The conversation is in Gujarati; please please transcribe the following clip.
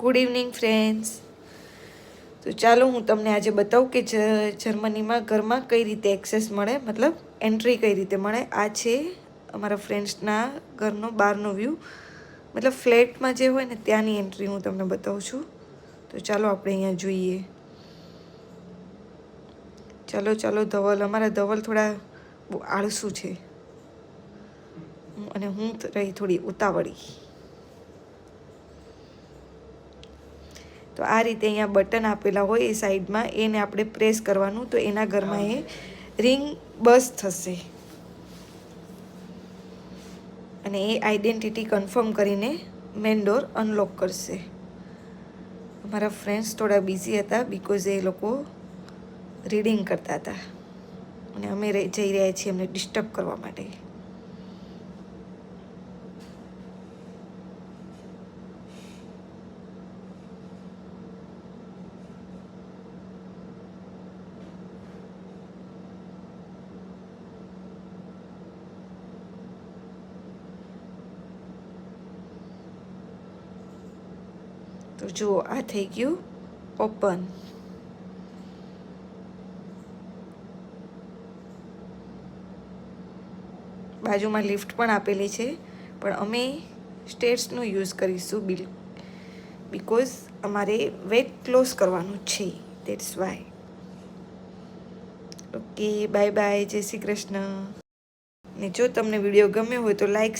ગુડ ઇવનિંગ ફ્રેન્ડ્સ તો ચાલો હું તમને આજે બતાવું કે જર્મનીમાં ઘરમાં કઈ રીતે એક્સેસ મળે, મતલબ એન્ટ્રી કઈ રીતે મળે. આ છે અમારા ફ્રેન્ડ્સના ઘરનો, બહારનો વ્યૂ મતલબ ફ્લેટમાં જે હોય ને, ત્યાંની એન્ટ્રી હું તમને બતાવું છું. તો ચાલો આપણે અહીંયા જોઈએ. ચાલો ચાલો, ધવલ. અમારા ધવલ થોડા આળસુ છે. અને હું રહી થોડી ઉતાવળી. તો આ રીતે અહીંયા બટન આપેલા હોય એ સાઈડમાં, એને આપણે પ્રેસ કરવાનું, તો એના ઘરમાં એ રિંગ બસ થશે. અને એ આઈડેન્ટિટી કન્ફર્મ કરીને મેન ડોર અનલોક કરશે. અમારા ફ્રેન્ડ્સ થોડા બિઝી હતા બિકોઝ એ લોકો રીડિંગ કરતા હતા. અને અમે જઈ રહ્યા છીએ એમને ડિસ્ટર્બ કરવા માટે. તો જુઓ, આ થઈ ગયું ઓપન બાજુમાં લિફ્ટ પણ આપેલી છે, પણ અમે સ્ટેટ્સનો યુઝ કરીશું બિલ, બિકોઝ અમારે વેટ ક્લોઝ કરવાનું છે that's why okay bye bye Jai Shri Krishna. ને જો તમને વીડિયો ગમ્યો હોય તો લાઈક